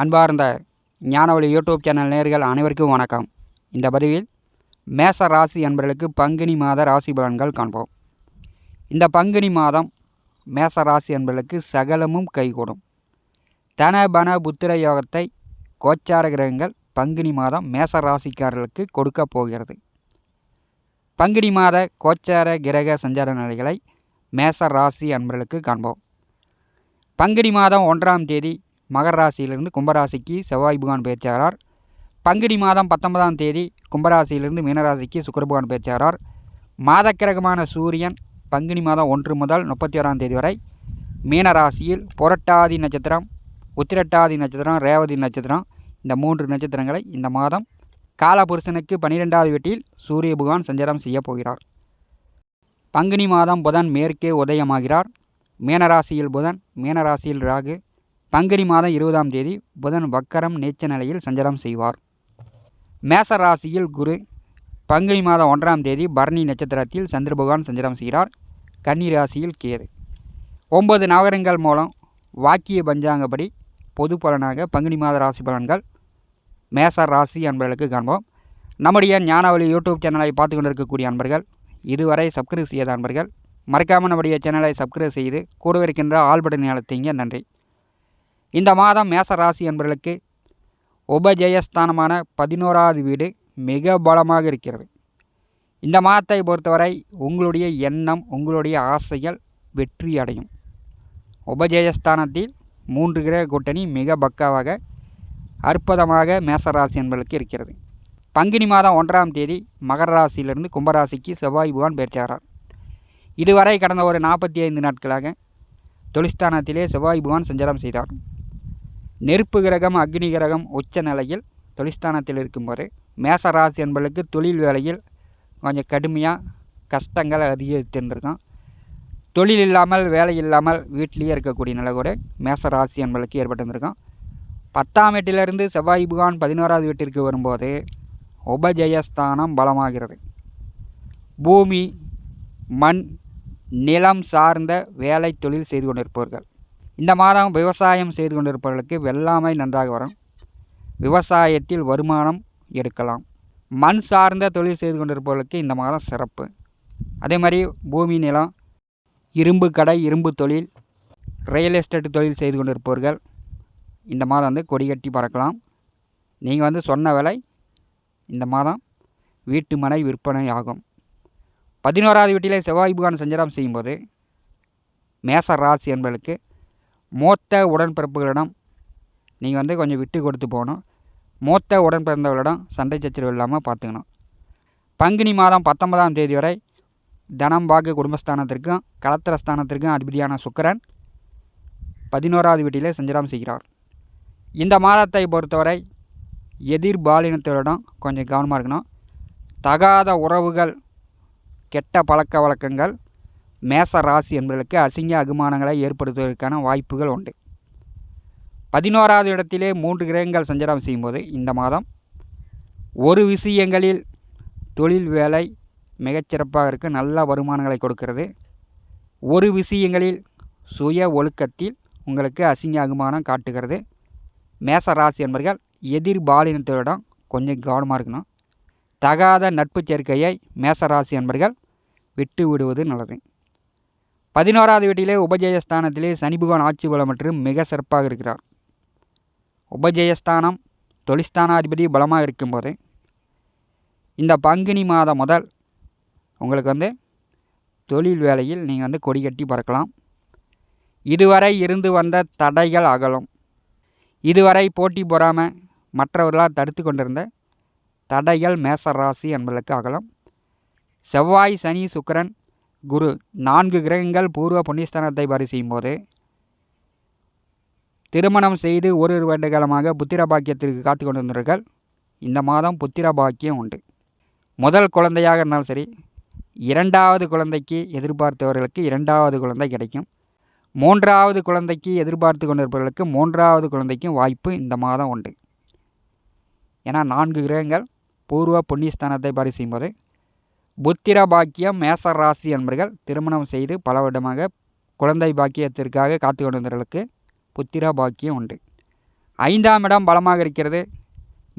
அன்பார்ந்த ஞானவழி YouTube channel நேர்கள் அனைவருக்கும் வணக்கம். இந்த பதிவில் மேச ராசி என்பவர்களுக்கு பங்குனி மாத ராசி பலன்கள் காண்போம். இந்த பங்குனி மாதம் மேச ராசி என்பர்களுக்கு சகலமும் கைகூடும். தன பன புத்திர யோகத்தை கோச்சார கிரகங்கள் பங்குனி மாதம் மேச ராசிக்காரர்களுக்கு கொடுக்க போகிறது. பங்குனி மாத கோச்சார கிரக சஞ்சார நிலைகளை மேச ராசி அன்பர்களுக்கு காண்போம். பங்குனி மாதம் ஒன்றாம் தேதி மகர ராசியிலிருந்து கும்பராசிக்கு செவ்வாய் புகான் பயிற்சியாகிறார் பங்குனி மாதம் பத்தொன்பதாம் தேதி கும்பராசியிலிருந்து மீனராசிக்கு சுக்கரபுகான் பயிற்சியாகிறார் மாதக்கிரகமான சூரியன் பங்குனி மாதம் ஒன்று முதல் முப்பத்தி ஓராம் தேதி வரை மீனராசியில் புரட்டாதி நட்சத்திரம் உத்திரட்டாதி நட்சத்திரம் ரேவதி நட்சத்திரம் இந்த மூன்று நட்சத்திரங்களை இந்த மாதம் காலபுருஷனுக்கு பனிரெண்டாவது வீட்டில் சூரிய பகவான் சஞ்சாரம் செய்யப் போகிறார். பங்குனி மாதம் புதன் மேற்கே உதயமாகிறார். மீனராசியில் புதன் மீனராசியில் ராகு பங்குனி மாதம் இருபதாம் தேதி புதன் வக்கரம் நீச்ச நிலையில் சஞ்சாரம் செய்வார். மேச ராசியில் குரு பங்குனி மாதம் ஒன்றாம் தேதி பரணி நட்சத்திரத்தில் சந்திர பகவான் சஞ்சாரம் செய்கிறார். கன்னி ராசியில் கேது. ஒன்பது நகரங்கள் மூலம் வாக்கிய பஞ்சாங்கப்படி பொது பலனாக பங்குனி மாத ராசி பலன்கள் மேச ராசி அன்பர்களுக்கு காண்போம். நம்முடைய ஞானவழி யூடியூப் சேனலை பார்த்து கொண்டிருக்கக்கூடிய அன்பர்கள் இதுவரை சப்ஸ்கிரைப் செய்யாத அன்பர்கள் மறக்காமல் நம்முடைய சேனலை சப்ஸ்கிரைப் செய்து கூடவே இருக்கின்ற ஆல் நன்றி. இந்த மாதம் மேச ராசி என்பவர்களுக்கு உபஜெயஸ்தானமான பதினோராவது வீடு மிக பலமாக இருக்கிறது. இந்த மாதத்தை பொறுத்தவரை உங்களுடைய எண்ணம் உங்களுடைய ஆசைகள் வெற்றி அடையும். உபஜெயஸ்தானத்தில் மூன்று கிரக கூட்டணி மிக பக்காவாக அற்புதமாக மேசராசி என்பதற்கு இருக்கிறது. பங்குனி மாதம் ஒன்றாம் தேதி மகர ராசியிலிருந்து கும்பராசிக்கு செவ்வாய் புகான் பெற்றாரார் இதுவரை கடந்த ஒரு நாற்பத்தி ஐந்து நாட்களாக தொழிற்ஸ்தானத்திலே செவ்வாய் புகான் சஞ்சாரம் செய்தார். நெருப்பு கிரகம் அக்னி கிரகம் உச்ச நிலையில் தொழிற்ஸ்தானத்தில் இருக்கும்போது போது மேசராசி என்பதற்கு தொழில் வேலையில் கொஞ்சம் கடுமையாக கஷ்டங்கள் அதிகரித்துருக்கும் தொழில் இல்லாமல் வேலை இல்லாமல் வீட்டிலேயே இருக்கக்கூடிய நிலை கூட மேச ராசி என்பதற்கு ஏற்பட்டிருந்திருக்கும். பத்தாம் வீட்டிலிருந்து செவ்வாய் புகான் பதினோராவது வீட்டிற்கு வரும்போது உபஜெயஸ்தானம் பலமாகிறது. பூமி மண் நிலம் சார்ந்த வேலை தொழில் செய்து கொண்டிருப்பவர்கள். இந்த மாதம் விவசாயம் செய்து கொண்டிருப்பவர்களுக்கு வெள்ளாமை நன்றாக வரும். விவசாயத்தில் வருமானம் எடுக்கலாம். மண் சார்ந்த தொழில் செய்து கொண்டிருப்பவர்களுக்கு இந்த மாதம் சிறப்பு. அதே மாதிரி பூமி நிலம் இரும்பு கடை இரும்பு தொழில் ரியல் எஸ்டேட் தொழில் செய்து கொண்டிருப்பவர்கள் இந்த மாதம் வந்து கொடி கட்டி பறக்கலாம். நீங்கள் வந்து சொன்ன விலை இந்த மாதம் வீட்டு மனை விற்பனை ஆகும். பதினோராவது வீட்டிலே செவ்வாய் புகான் சஞ்சாரம் செய்யும்போது மேச ராசி என்பதற்கு மூத்த உடன்பிறப்புகளிடம் நீங்கள் வந்து கொஞ்சம் விட்டு கொடுத்து போகணும். மூத்த உடன்பிறந்தவர்களிடம் சண்டை சச்சரவு இல்லாமல் பார்த்துக்கணும் பங்குனி மாதம் பத்தொன்பதாம் தேதி வரை தனம் பாக்கு குடும்பஸ்தானத்திற்கும் கலத்திரஸ்தானத்திற்கும் அதிபதியான சுக்கரன் பதினோராவது வீட்டிலே சஞ்சாரம் செய்கிறார். இந்த மாதத்தை பொறுத்தவரை எதிர் பாலினத்தோரிடம் கொஞ்சம் கவனமாக இருக்கணும். தகாத உறவுகள் கெட்ட பழக்க வழக்கங்கள் மேச ராசி என்பதற்கு அசிங்க அகுமானங்களை ஏற்படுத்துவதற்கான வாய்ப்புகள் உண்டு. பதினோராவது இடத்திலே மூன்று கிரகங்கள் சஞ்சாரம் செய்யும்போது இந்த மாதம் ஒரு விஷயங்களில் தொழில் வேலை மிகச்சிறப்பாக இருக்க நல்ல வருமானங்களை கொடுக்கிறது. ஒரு விஷயங்களில் சுய ஒழுக்கத்தில் உங்களுக்கு அசிங்க அகுமானம் காட்டுகிறது. மேச ராசி என்பர்கள் எதிர் பாலினத்தோடம் கொஞ்சம் கவனமாக இருக்கணும். தகாத நட்பு சேர்க்கையை மேசராசி என்பர்கள் விட்டு விடுவது நல்லது. பதினோராவது வீட்டிலே உபஜெயஸ்தானத்திலே சனி பகவான் ஆட்சி பலம் மற்றும் மிக சிறப்பாக இருக்கிறார். உபஜெயஸ்தானம் தொழிற்ஸ்தானாதிபதி பலமாக இருக்கும்போது இந்த பங்குனி மாதம் முதல் உங்களுக்கு வந்து தொழில் வேலையில் நீங்கள் வந்து கொடி கட்டி பறக்கலாம். இதுவரை இருந்து வந்த தடைகள் அகலும். இதுவரை போட்டி போடாமல் மற்றவர்களால் தடுத்து கொண்டிருந்த தடைகள் மேசராசி என்பதற்கு அகலம். செவ்வாய் சனி சுக்கரன் குரு நான்கு கிரகங்கள் பூர்வ புண்ணியஸ்தானத்தை பரிசெய்யும் செய்யும்போது திருமணம் செய்து ஒரு வருட காலமாக புத்திர பாக்கியத்திற்கு காத்து கொண்டிருந்தவர்கள் இந்த மாதம் புத்திர பாக்கியம் உண்டு. முதல் குழந்தையாக இருந்தாலும் சரி இரண்டாவது குழந்தைக்கு எதிர்பார்த்தவர்களுக்கு இரண்டாவது குழந்தை கிடைக்கும். மூன்றாவது குழந்தைக்கு எதிர்பார்த்து கொண்டிருப்பவர்களுக்கு மூன்றாவது குழந்தைக்கும் வாய்ப்பு இந்த மாதம் உண்டு. ஏன்னா நான்கு கிரகங்கள் பூர்வ புண்ணியஸ்தானத்தை பரிசெய்யும் செய்யும்போது புத்திர பாக்கியம் மேச ராசி என்பர்கள் திருமணம் செய்து பல வருடமாக குழந்தை பாக்கியத்திற்காக காத்து கொண்டிருந்தவர்களுக்கு புத்திர பாக்கியம் உண்டு. ஐந்தாம் இடம் பலமாக இருக்கிறது.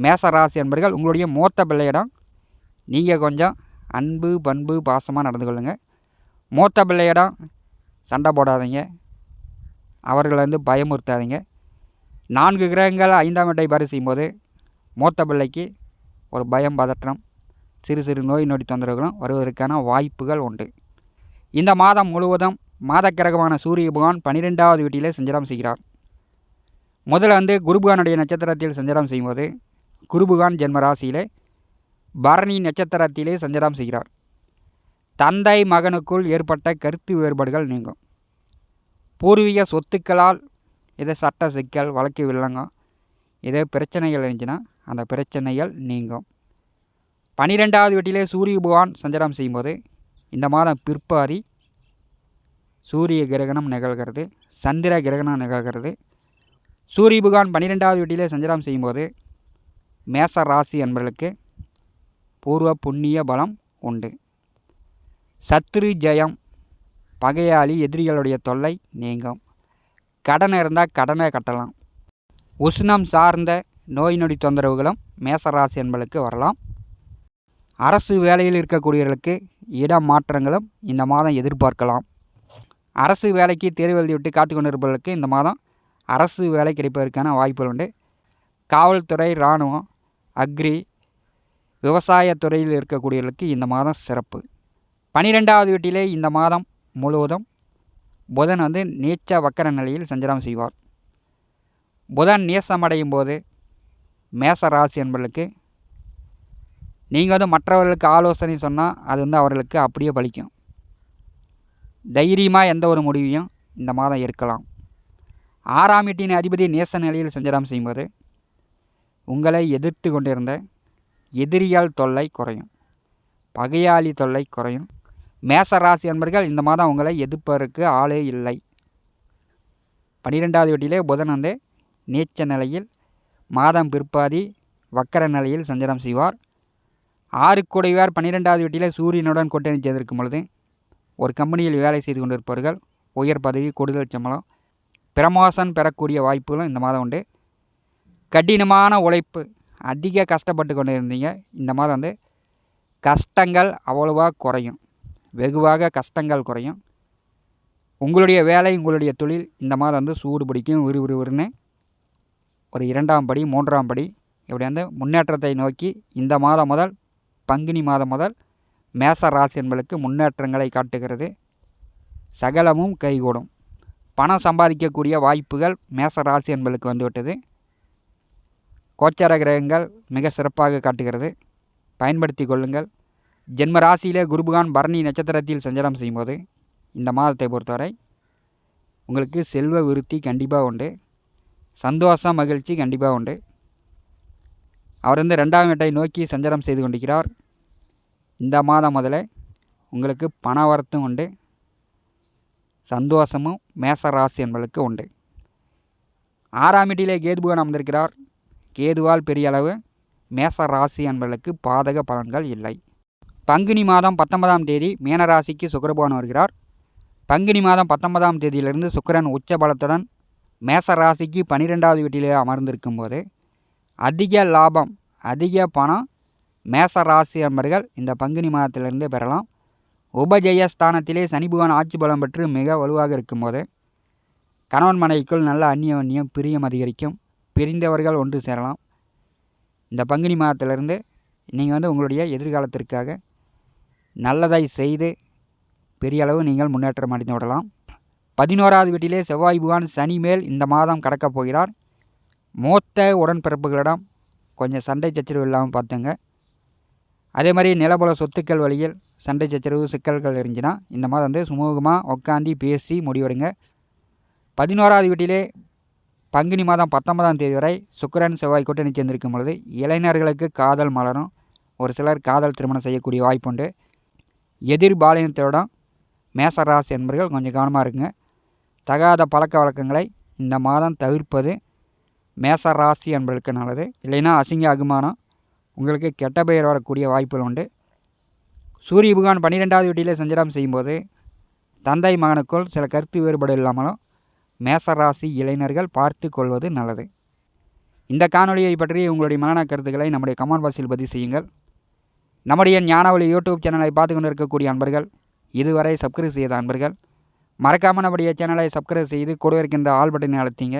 மேச ராசி என்பர்கள் உங்களுடைய மூத்த பிள்ளையிடம் நீங்கள் கொஞ்சம் அன்பு பண்பு பாசமாக நடந்து கொள்ளுங்கள் மூத்த பிள்ளையிடம் சண்டை போடாதீங்க. அவர்களை வந்து பயமுறுத்தாதீங்க. நான்கு கிரகங்கள் ஐந்தாம் இடை பாரி செய்யும்போது மூத்த பிள்ளைக்கு ஒரு பயம் பதற்றம் சிறு சிறு நோய் நொடி தொந்தரவுகளும் வருவதற்கான வாய்ப்புகள் உண்டு. இந்த மாதம் முழுவதும் மாத கிரகமான சூரிய பகவான் பன்னிரெண்டாவது வீட்டிலே சஞ்சாரம் செய்கிறார். முதல்ல வந்து குருபகானுடைய நட்சத்திரத்தில் சஞ்சாரம் செய்யும்போது குருபகான் ஜென்ம ராசியிலே பரணி நட்சத்திரத்திலே சஞ்சாரம் செய்கிறார். தந்தை மகனுக்குள் ஏற்பட்ட கருத்து வேறுபாடுகள் நீங்கும். பூர்வீக சொத்துக்களால் இதை சட்ட சிக்கல் வழக்கு வில்லங்கம் இதே பிரச்சனைகள் இருந்துச்சுன்னா அந்த பிரச்சனைகள் நீங்கும். பனிரெண்டாவது வீட்டிலே சூரிய பகவான் சஞ்சாரம் செய்யும்போது இந்த மாதம் பிற்பாதி சூரிய கிரகணம் நிகழ்கிறது சந்திர கிரகணம் நிகழ்கிறது. சூரிய பகவான் பன்னிரெண்டாவது வீட்டிலே சஞ்சாரம் செய்யும்போது மேச ராசி என்பவர்களுக்கு பூர்வ புண்ணிய பலம் உண்டு. சத்ரு ஜெயம் பகையாளி எதிரிகளுடைய தொல்லை நீங்கும். கடன் இருந்தால் கடனை கட்டலாம். உஷ்ணம் சார்ந்த நோய் நொடி தொந்தரவுகளும் மேசராசி என்பளுக்கு வரலாம். அரசு வேலையில் இருக்கக்கூடியவர்களுக்கு இடம் மாற்றங்களும் இந்த மாதம் எதிர்பார்க்கலாம். அரசு வேலைக்கு தேர்வு எழுதிவிட்டு காத்து கொண்டிருப்பவர்களுக்கு இந்த மாதம் அரசு வேலை கிடைப்பதற்கான வாய்ப்புகள் உண்டு. காவல்துறை இராணுவம் அக்ரி விவசாயத்துறையில் இருக்கக்கூடியவர்களுக்கு இந்த மாதம் சிறப்பு. பனிரெண்டாவது வீட்டிலே இந்த மாதம் முழுவதும் புதன் வந்து நீச்ச வக்கர நிலையில் சஞ்சாரம் செய்வார். புதன் நேசமடையும் போது மேச ராசி என்பவர்களுக்கு நீங்கள் வந்து மற்றவர்களுக்கு ஆலோசனை சொன்னால் அது வந்து அவர்களுக்கு அப்படியே பலிக்கும். தைரியமாக எந்த ஒரு முடிவையும் இந்த மாதம் இருக்கலாம் ஆறாம் எட்டின் அதிபதி நேச நிலையில் சஞ்சாரம் செய்யும்போது உங்களை எதிர்த்து கொண்டிருந்த எதிரியால் தொல்லை குறையும். பகையாளி தொல்லை குறையும். மேச ராசி என்பர்கள் இந்த மாதம் உங்களை எதிர்ப்பதற்கு ஆளே இல்லை. பன்னிரெண்டாவது வீட்டிலே புதன் வந்து நீச்ச நிலையில் மாதம் பிற்பாதி வக்கர நிலையில் சஞ்சாரம் செய்வார். ஆறுக்குடையார் பன்னிரெண்டாவது வீட்டில் சூரியனுடன் கூட்டணி செய்திருக்கும் பொழுது ஒரு கம்பெனியில் வேலை செய்து கொண்டிருப்பவர்கள் உயர் பதவி கூடுதல் சம்பளம் பிரமோசன் பெறக்கூடிய வாய்ப்புகளும் இந்த மாதம் உண்டு. கடினமான உழைப்பு அதிக கஷ்டப்பட்டு கொண்டு இருந்தீங்க இந்த மாதம் வந்து கஷ்டங்கள் அவ்வளோவா குறையும். வெகுவாக கஷ்டங்கள் குறையும். உங்களுடைய வேலை உங்களுடைய தொழில் இந்த மாதம் வந்து சூடு பிடிக்கும் விறுவிறுவிறுன்னு ஒரு இரண்டாம் படி மூன்றாம் படி இப்படி வந்து முன்னேற்றத்தை நோக்கி இந்த மாதம் முதல் பங்குனி மாதம் முதல் மேச ராசி என்பதற்கு முன்னேற்றங்களை காட்டுகிறது. சகலமும் கைகூடும். பணம் சம்பாதிக்கக்கூடிய வாய்ப்புகள் மேச ராசி என்பதற்கு வந்துவிட்டது. கோச்சார கிரகங்கள் மிக சிறப்பாக காட்டுகிறது. பயன்படுத்தி கொள்ளுங்கள். ஜென்ம ராசியிலே குருபகான் பரணி நட்சத்திரத்தில் சஞ்சாரம் செய்யும்போது இந்த மாதத்தை பொறுத்தவரை உங்களுக்கு செல்வ விருத்தி கண்டிப்பாக உண்டு. சந்தோஷம் மகிழ்ச்சி கண்டிப்பாக உண்டு. அவர் வந்து ரெண்டாம் வீட்டை நோக்கி சஞ்சாரம் செய்து கொண்டிருக்கிறார். இந்த மாதம் முதல்ல உங்களுக்கு பண வரத்தும் உண்டு. சந்தோஷமும் மேச ராசி என்பதற்கு உண்டு. ஆறாம் வீட்டிலே கேதுபுகன் அமர்ந்திருக்கிறார். கேதுவால் பெரிய அளவு மேச ராசி என்பதற்கு பாதக பலன்கள் இல்லை. பங்குனி மாதம் பத்தொன்பதாம் தேதி மீனராசிக்கு சுக்கரபவன் வருகிறார். பங்குனி மாதம் பத்தொன்பதாம் தேதியிலிருந்து சுக்கரன் உச்ச பலத்துடன் மேச ராசிக்கு பன்னிரெண்டாவது வீட்டிலே அமர்ந்திருக்கும் போது அதிக லாபம் அதிக பணம் மேச ராசி என்பர்கள் இந்த பங்குனி மாதத்திலிருந்து பெறலாம். உபஜெயஸ்தானத்திலே சனி பகவான் ஆட்சி பலம் பெற்று மிக வலுவாக இருக்கும்போது கணவன் மனைவிக்குள் நல்ல அந்நியம் பிரியம் அதிகரிக்கும். பிரிந்தவர்கள் ஒன்று சேரலாம். இந்த பங்குனி மாதத்திலிருந்து நீங்கள் வந்து உங்களுடைய எதிர்காலத்திற்காக நல்லதை செய்து பெரிய அளவு நீங்கள் முன்னேற்றம் அடைந்து விடலாம். பதினோராவது வீட்டிலே செவ்வாய் புகான் சனி மேல் இந்த மாதம் கடக்கப் போகிறார். மூத்த உடன்பிறப்புகளிடம் கொஞ்சம் சண்டை சச்சரவு இல்லாமல் பார்த்துங்க. அதே மாதிரி நிலபல சொத்துக்கள் வழியில் சண்டை சச்சரவு சிக்கல்கள் இருந்துச்சுன்னா இந்த மாதம் வந்து சுமூகமாக உட்காந்து பேசி முடிவெடுங்க. பதினோராவது வீட்டிலே பங்குனி மாதம் பத்தொன்பதாம் தேதி வரை சுக்கரன் செவ்வாய் கூட்டணி சேர்ந்திருக்கும் பொழுது இளைஞர்களுக்கு காதல் மலரும். ஒரு சிலர் காதல் திருமணம் செய்யக்கூடிய வாய்ப்புண்டு எதிர் பாலினத்தோட மேசராசி என்பவர்கள் கொஞ்சம் கவனமாக இருக்குங்க தகாத பழக்க வழக்கங்களை இந்த மாதம் தவிர்ப்பது மேச ராசி என்பதற்கு நல்லது இல்லைன்னா அசிங்க அகுமானம் உங்களுக்கு கெட்ட பெயர் வரக்கூடிய வாய்ப்புகள் உண்டு. சூரிய புகான் பன்னிரெண்டாவது வீட்டிலே சஞ்சலம் செய்யும்போது தந்தை மகனுக்குள் சில கருத்து வேறுபாடு இல்லாமலும் மேசராசி இளைஞர்கள் பார்த்து கொள்வது நல்லது. இந்த காணொலியை பற்றி உங்களுடைய மனநல கருத்துக்களை நம்முடைய கமெண்ட் பாக்ஸில் பதிவு செய்யுங்கள். நம்முடைய ஞானவழி யூடியூப் சேனலை பார்த்து கொண்டு இருக்கக்கூடிய அன்பர்கள் இதுவரை சப்ஸ்கிரைப் செய்த அன்பர்கள் மறக்காமல் நம்முடைய சேனலை சப்ஸ்கிரைப் செய்து கூட இருக்கின்ற ஆல் பட்டனை அழுத்திங்க.